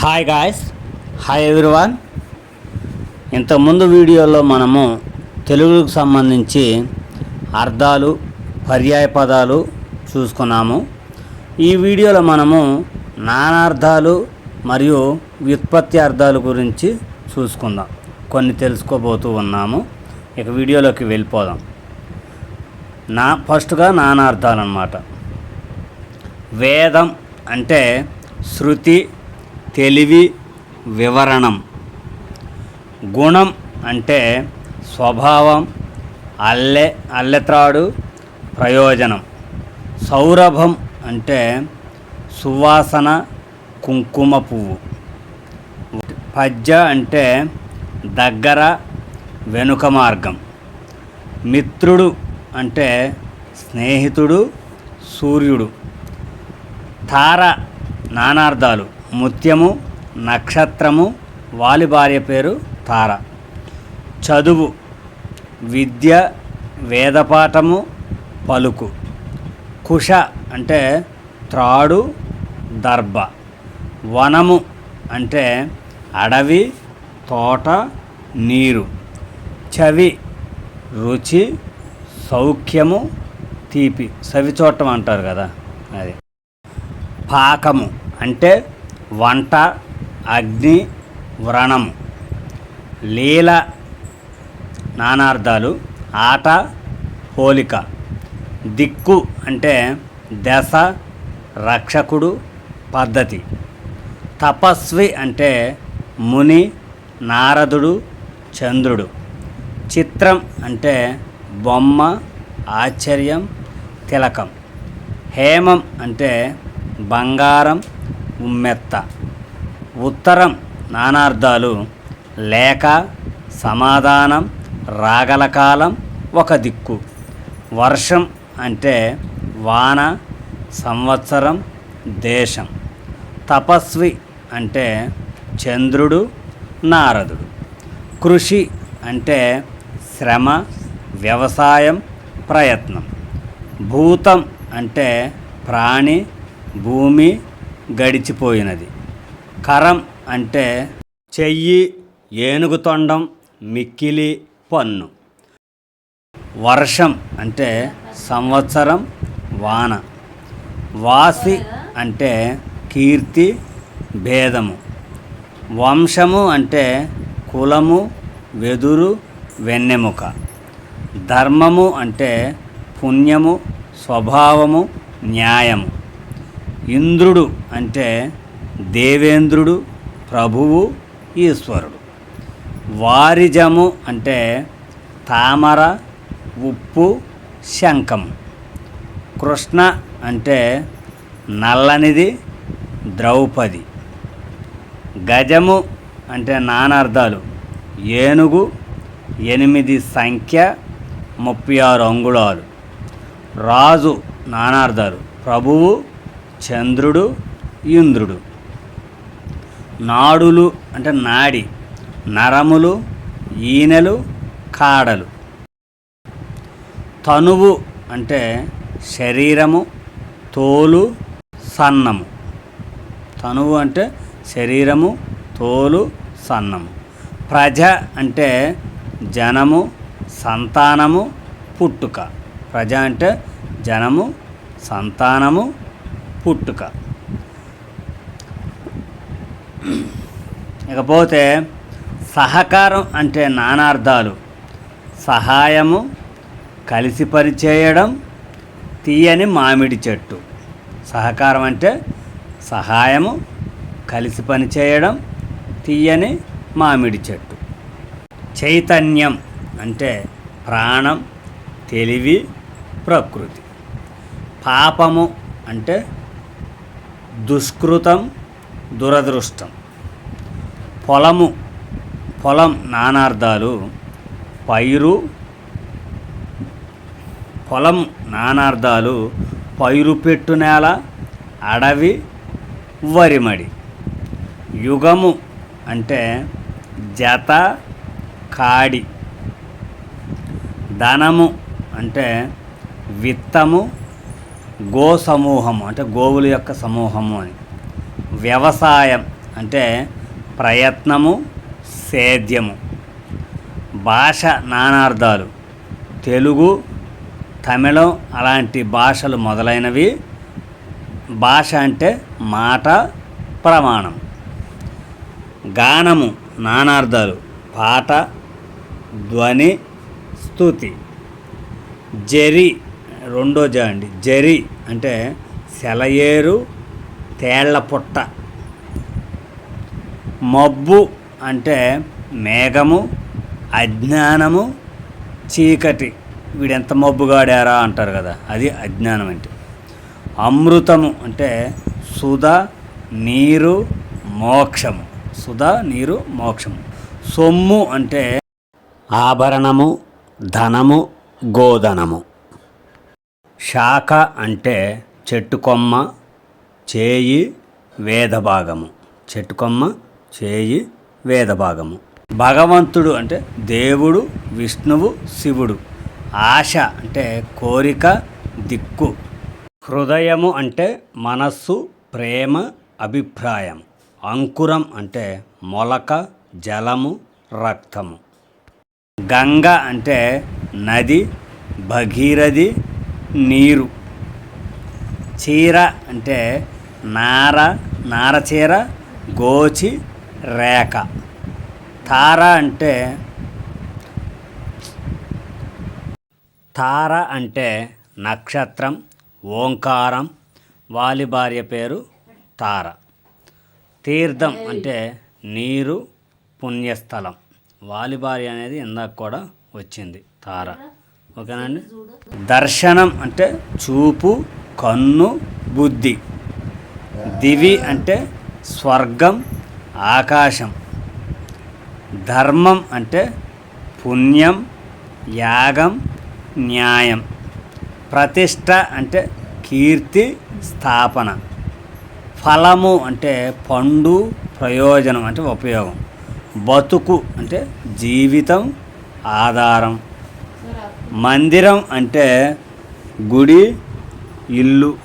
Hi guys hi everyone ఇంతకుముందు వీడియోలో మనము తెలుగుకు సంబంధించి అర్థాలు పర్యాయ పదాలు చూసుకున్నాము. ఈ వీడియోలో మనము నానార్థాలు మరియు వ్యుత్పత్తి అర్థాలు గురించి చూసుకుందాం. కొన్ని తెలుసుకోబోతూ ఉన్నాము. ఇక వీడియోలోకి వెళ్ళిపోదాం. నా ఫస్ట్గా నానార్థాలు అన్నమాట. వేదం అంటే శృతి తెలివి వివరణం. గుణం అంటే స్వభావం అల్లె అల్లెత్రాడు ప్రయోజనం. సౌరభం అంటే సువాసన కుంకుమ పువ్వు. పద్య అంటే దగ్గర వెనుక మార్గం. మిత్రుడు అంటే స్నేహితుడు సూర్యుడు. తార నానార్థాలు. ముత్యము నక్షత్రము వాలి భార్య పేరు తార. చదువు విద్య వేదపాఠము పలుకు. కుష అంటే త్రాడు దర్భ. వనము అంటే అడవి తోట నీరు. చవి రుచి సౌఖ్యము తీపి. సవి చూడటం అంటారు కదా అది. పాకము అంటే వంట అగ్ని వ్రణం లీల నానార్థాలు ఆట పోలిక దిక్కు అంటే దశ రక్షకుడు పద్ధతి. తపస్వి అంటే ముని నారదుడు చంద్రుడు. చిత్రం అంటే బొమ్మ ఆశ్చర్యం తిలకం. హేమం అంటే బంగారం ఉమ్మెత్త. ఉత్తరం నానార్థాలు లేక సమాధానం రాగల కాలం ఒక దిక్కు. వర్షం అంటే వాన సంవత్సరం దేశం. తపస్వి అంటే చంద్రుడు నారదుడు. కృషి అంటే శ్రమ వ్యవసాయం ప్రయత్నం. భూతం అంటే ప్రాణి భూమి గడిచిపోయినది. కరం అంటే చెయ్యి ఏనుగు తొండం మిక్కిలి పన్ను. వర్షం అంటే సంవత్సరం వాన. వాసి అంటే కీర్తి భేదము. వంశము అంటే కులము వెదురు వెన్నెముక. ధర్మము అంటే పుణ్యము స్వభావము న్యాయము. ఇంద్రుడు అంటే దేవేంద్రుడు ప్రభువు ఈశ్వరుడు. వారిజము అంటే తామర ఉప్పు శంఖము కృష్ణ అంటే నల్లనిది ద్రౌపది. గజము అంటే నానార్థాలు. ఏనుగు ఎనిమిది సంఖ్య ముప్పై ఆరు అంగుళాలు. రాజు నానార్థాలు. ప్రభువు చంద్రుడు ఇంద్రుడు. నాడులు అంటే నాడి నరములు ఈనెలు కాడలు. తనువు అంటే శరీరము తోలు సన్నము. తనువు అంటే శరీరము తోలు సన్నము. ప్రజ అంటే జనము సంతానము పుట్టుక. ప్రజ అంటే జనము సంతానము పుట్టుక. ఇకపోతే సహకారం అంటే నానార్థాలు. సహాయము కలిసి పనిచేయడం తీయని మామిడి చెట్టు. సహకారం అంటే సహాయము కలిసి పనిచేయడం తీయని మామిడి చెట్టు. చైతన్యం అంటే ప్రాణం తెలివి ప్రకృతి. పాపము అంటే దుష్కృతం దురదృష్టం. పొలము పొలం నానార్థాలు పైరు పొలం నానార్థాలు పైరు పెట్టు నేల అడవి వరిమడి. యుగము అంటే జత కాడి. ధనము అంటే విత్తము గో సమూహము అంటే గోవుల యొక్క సమూహము అని. వ్యవసాయం అంటే ప్రయత్నము సేద్యము. భాష నానార్థాలు. తెలుగు తమిళం అలాంటి భాషలు మొదలైనవి. భాష అంటే మాట ప్రమాణం. గానము నానార్థాలు. పాట ధ్వని స్థుతి జరి రెండో జ అండి. జరి అంటే సెలయేరు తేళ్ళ పుట్ట. మబ్బు అంటే మేఘము అజ్ఞానము చీకటి. వీడెంత మబ్బుగాడారా అంటారు కదా అది అజ్ఞానం అంటే. అమృతము అంటే సుధ నీరు మోక్షము. సుధ నీరు మోక్షము. సొమ్ము అంటే ఆభరణము ధనము గోధనము. శాఖ అంటే చెట్టు కొమ్మ చేయి వేదభాగము. చెట్టు కొమ్మ చేయి వేదభాగము. భగవంతుడు అంటే దేవుడు విష్ణువు శివుడు. ఆశ అంటే కోరిక దిక్కు. హృదయము అంటే మనస్సు ప్రేమ అభిప్రాయం. అంకురం అంటే మొలక జలము రక్తము. గంగ అంటే నది భగీరథి నీరు. చీర అంటే నార నార చీర గోచి రేఖ. తార అంటే తార అంటే నక్షత్రం ఓంకారం వాలి భార్య పేరు తార. తీర్థం అంటే నీరు పుణ్యస్థలం. వాలి భార్య అనేది ఇందాక కూడా వచ్చింది తార. ఓకేనండి? దర్శనం అంటే చూపు కన్ను బుద్ధి. దివి అంటే స్వర్గం ఆకాశం. ధర్మం అంటే పుణ్యం యాగం న్యాయం. ప్రతిష్ట అంటే కీర్తి స్థాపన. ఫలము అంటే పండు ప్రయోజనం అంటే ఉపయోగం. బతుకు అంటే జీవితం ఆధారం. మందిరం అంటే గుడి ఇల్లు.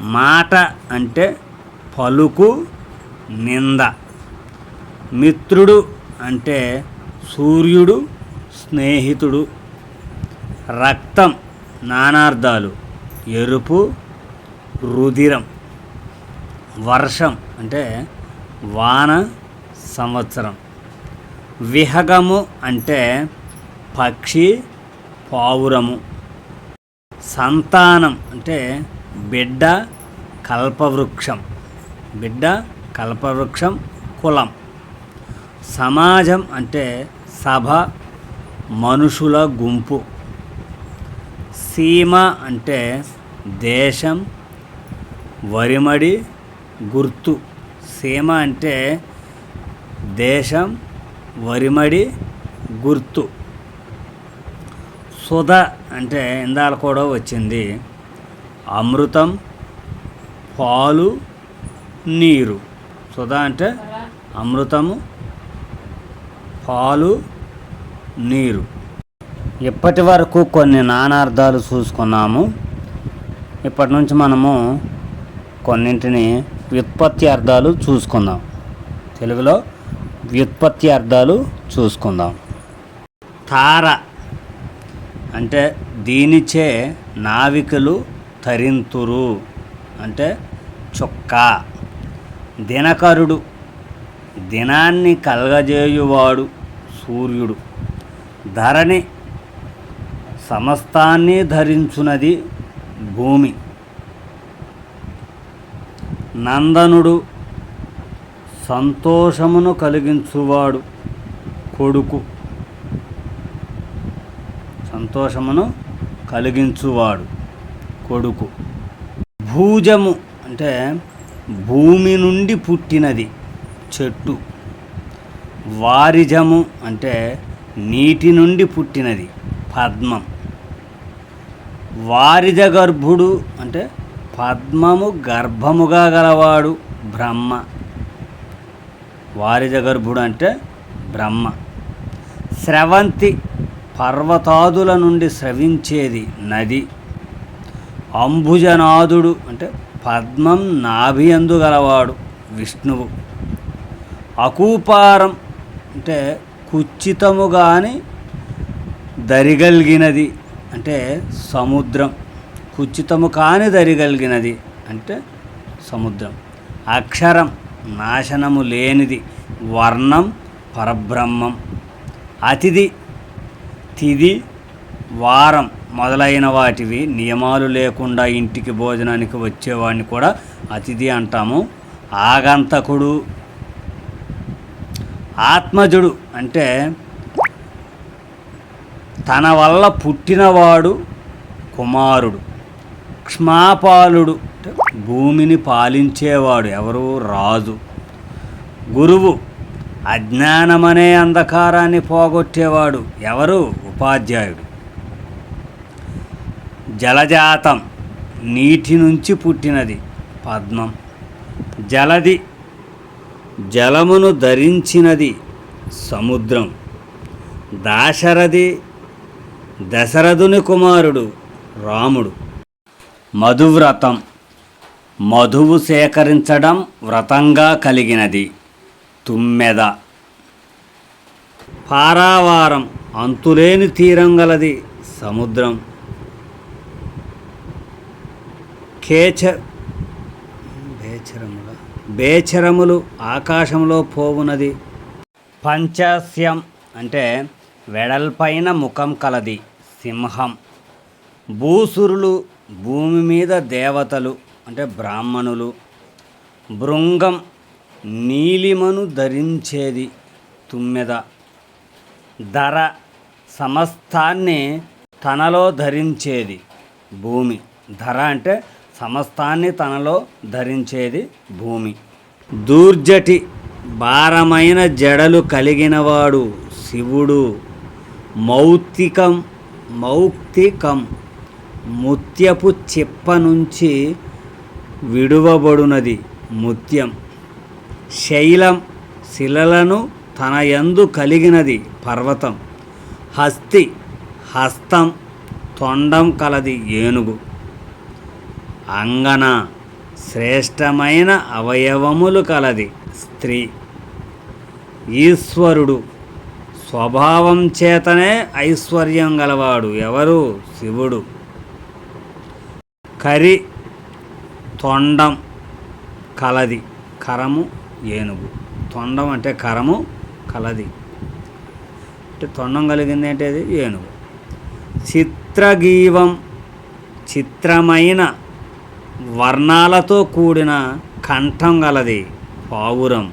మాట అంటే పలుకు నింద. మిత్రుడు అంటే సూర్యుడు స్నేహితుడు. రక్తం నానార్థాలు ఎరుపు రుధిరం. వర్షం అంటే వాన సంవత్సరం. విహగము అంటే పక్షి పావురము. సంతానం అంటే బిడ్డ కల్పవృక్షం. బిడ్డ కల్పవృక్షం కులం. సమాజం అంటే సభ మనుషుల గుంపు. సీమ అంటే దేశం వరిమడి గుర్తు. సీమ అంటే దేశం వరిమడి గుర్తు. సుధ అంటే ఇందాల కూడా వచ్చింది. అమృతం పాలు నీరు. సుధ అంటే అమృతము పాలు నీరు. ఇప్పటి వరకు కొన్ని నానార్థాలు చూసుకున్నాము. ఇప్పటి నుంచి మనము కొన్నింటిని వ్యుత్పత్తి అర్థాలు చూసుకుందాం. తెలుగులో వ్యుత్పత్తి అర్థాలు చూసుకుందాం. తార. అంటే దీనిచే నావికులు తరింతురు. అంటే చొక్కా. దినకరుడు. దినాన్ని కలగజేయువాడు సూర్యుడు. ధరణి. సమస్తాన్ని ధరించునది భూమి. నందనుడు. సంతోషమును కలిగించువాడు కొడుకు. సంతోషమును కలిగించువాడు కొడుకు. భూజము అంటే భూమి నుండి పుట్టినది చెట్టు. వారిజము అంటే నీటి నుండి పుట్టినది పద్మం. వారిజ గర్భుడు అంటే పద్మము గర్భముగా గలవాడు బ్రహ్మ. వారిజ గర్భుడు అంటే బ్రహ్మ. స్రవంతి పర్వతాదుల నుండి స్రవించేది నది. అంబుజనాథుడు అంటే పద్మం నాభియందు గలవాడు విష్ణువు. అకూపారం అంటే కుచ్చితము కానీ దరిగలిగినది అంటే సముద్రం. కుచ్చితము కాని దరిగలిగినది అంటే సముద్రం. అక్షరం నాశనము లేనిది వర్ణం పరబ్రహ్మం. అతిథి తిది వారం మొదలైన వాటివి నియమాలు లేకుండా ఇంటికి భోజనానికి వచ్చేవాడిని కూడా అతిథి అంటాము. ఆగంతకుడు ఆత్మజుడు అంటే తన వల్ల పుట్టినవాడు కుమారుడు క్ష్మాపాలుడు భూమిని పాలించేవాడు ఎవరు రాజు. గురువు అజ్ఞానమనే అంధకారాన్ని పోగొట్టేవాడు ఎవరు? ఉపాధ్యాయుడు. జలజాతం నీటి నుంచి పుట్టినది పద్మం. జలది జలమును ధరించినది సముద్రం. దాశరథి దశరథుని కుమారుడు రాముడు. మధువ్రతం మధువు సేకరించడం వ్రతంగా కలిగినది తుమ్మెద. పారావారం అంతులేని తీరం గలది సముద్రం. కేచ బేచరముల బేచరములు ఆకాశంలో పోవునది. పంచాస్యం అంటే వెడల్పైన ముఖం కలది సింహం. భూసురులు భూమి మీద దేవతలు అంటే బ్రాహ్మణులు. బృంగం నీలిమను ధరించేది తుమ్మెద. ధర సమస్తాన్ని తనలో ధరించేది భూమి. ధర అంటే సమస్తాన్ని తనలో ధరించేది భూమి. దూర్జటి భారమైన జడలు కలిగినవాడు శివుడు. మౌక్తికం మౌక్తికం ముత్యపు చిప్ప నుంచి విడువబడునది ముత్యం. శైలం శిలలను తన యందు కలిగినది పర్వతం. హస్తి హస్తం తొండం కలది ఏనుగు. అంగన శ్రేష్టమైన అవయవములు కలది స్త్రీ. ఈశ్వరుడు స్వభావం చేతనే ఐశ్వర్యం గలవాడు ఎవరు? శివుడు. కరి తొండం కలది కరము ఏనుగు. తొండం అంటే కరము కలది. అంటే తొండం కలిగింది అంటే అది ఏనుగు. చిత్రగీవం చిత్రమైన వర్ణాలతో కూడిన కంఠం గలది పావురం.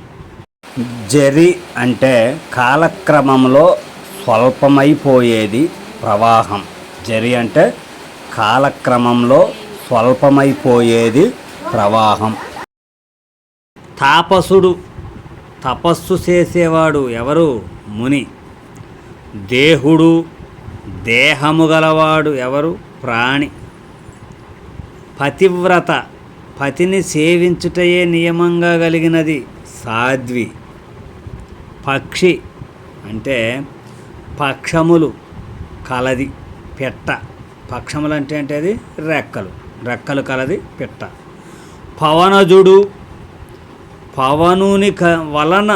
జరి అంటే కాలక్రమంలో స్వల్పమైపోయేది ప్రవాహం. జరి అంటే కాలక్రమంలో స్వల్పమైపోయేది ప్రవాహం. తాపసుడు తపస్సు చేసేవాడు ఎవరు? ముని. దేహుడు దేహము గలవాడు ఎవరు? ప్రాణి. పతివ్రత పతిని సేవించుటయే నియమంగా కలిగినది సాధ్వి. పక్షి అంటే పక్షములు కలది పెట్ట. పక్షములు అంటే అంటే అది రెక్కలు. రెక్కలు కలది పెట్ట. పవనజుడు పవనుని క వలన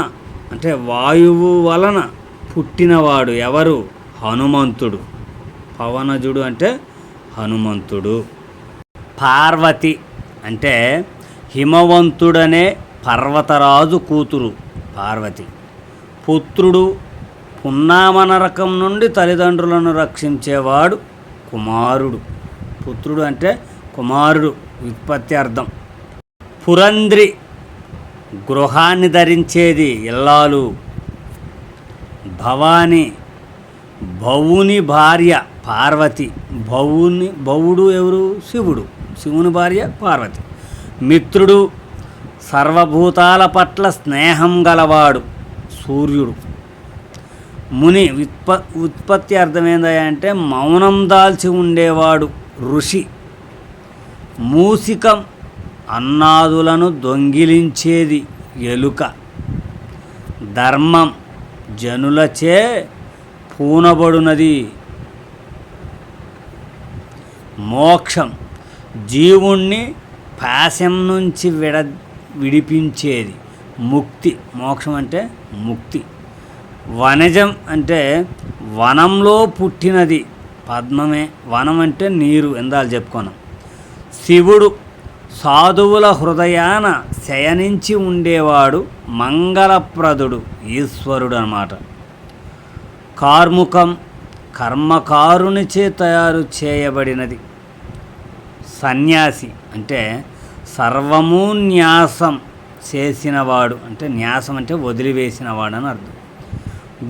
అంటే వాయువు వలన పుట్టినవాడు ఎవరు? హనుమంతుడు. పవనజుడు అంటే హనుమంతుడు. పార్వతి అంటే హిమవంతుడనే పర్వతరాజు కూతురు పార్వతి. పుత్రుడు పున్నామనరకం నుండి తల్లిదండ్రులను రక్షించేవాడు కుమారుడు. పుత్రుడు అంటే కుమారుడు విత్పత్తి అర్థం. పురంద్రి గృహాన్ని ధరించేది ఇల్లాలు. భవాని భవుని భార్య పార్వతి భవుని భవుడు ఎవరు? శివుడు. శివుని భార్య పార్వతి. మిత్రుడు సర్వభూతాల పట్ల స్నేహం గలవాడు సూర్యుడు. ముని ఉత్ప ఉత్పత్తి అర్థమైందా అంటే మౌనం దాల్చి ఉండేవాడు ఋషి. మూసికం అన్నాదులను దొంగిలించేది ఎలుక. ధర్మం జనులచే పూనబడునది. మోక్షం జీవుణ్ణి పాశం నుంచి విడ విడిపించేది. ముక్తి. మోక్షం అంటే ముక్తి. వనజం అంటే వనంలో పుట్టినది. పద్మమే. వనం అంటే నీరు. ఎందాలు చెప్పుకున్నాం. శివుడు సాధువుల హృదయాన శయనించి ఉండేవాడు మంగళప్రదుడు ఈశ్వరుడు అన్నమాట కార్ముకం కర్మకారునిచే తయారు చేయబడినది. సన్యాసి అంటే సర్వము న్యాసం చేసినవాడు అంటే న్యాసం అంటే వదిలివేసినవాడు అని అర్థం.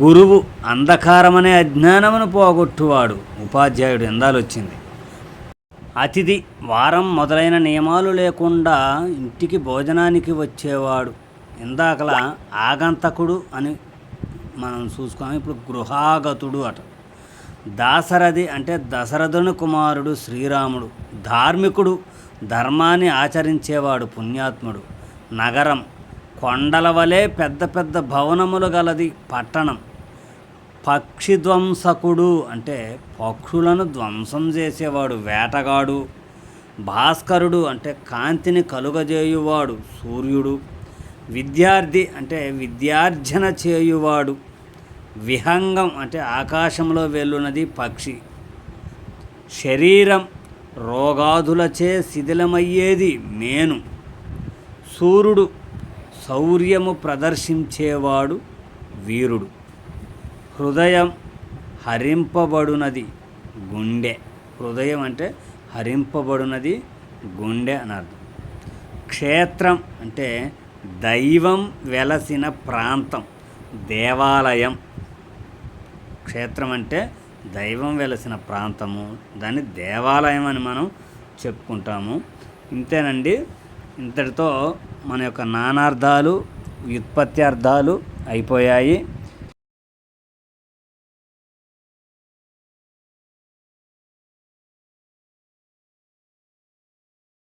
గురువు అంధకారమనే అజ్ఞానమును పోగొట్టువాడు. ఉపాధ్యాయుడు ఎందాలొచ్చింది. అతిథి వారం మొదలైన నియమాలు లేకుండా ఇంటికి భోజనానికి వచ్చేవాడు. ఇందాకలా ఆగంతకుడు అని మనం చూసుకున్నాం ఇప్పుడు గృహాగతుడు అట. దాశరథి అంటే దశరథుని కుమారుడు శ్రీరాముడు. ధార్మికుడు ధర్మాన్ని ఆచరించేవాడు పుణ్యాత్ముడు. నగరం కొండల వలె పెద్ద పెద్ద భవనములు గలది పట్టణం. పక్షి ధ్వంసకుడు అంటే పక్షులను ధ్వంసం చేసేవాడు వేటగాడు భాస్కరుడు అంటే కాంతిని కలుగజేయువాడు సూర్యుడు విద్యార్థి అంటే విద్యార్జన చేయువాడు విహంగం అంటే ఆకాశంలో వెళ్ళున్నది పక్షి శరీరం రోగాదులచే శిథిలమయ్యేది మేను సూర్యుడు శౌర్యము ప్రదర్శించేవాడు వీరుడు. హృదయం హరింపబడునది గుండె. హృదయం అంటే హరింపబడునది గుండె అని అర్థం. క్షేత్రం అంటే దైవం వెలసిన ప్రాంతం దేవాలయం. క్షేత్రం అంటే దైవం వెలసిన ప్రాంతము. దాన్ని దేవాలయం అని మనం చెప్పుకుంటాము. ఇంతేనండి. ఇంతటితో మన యొక్క నానార్థాలు వ్యుత్పత్తి అర్థాలు అయిపోయాయి.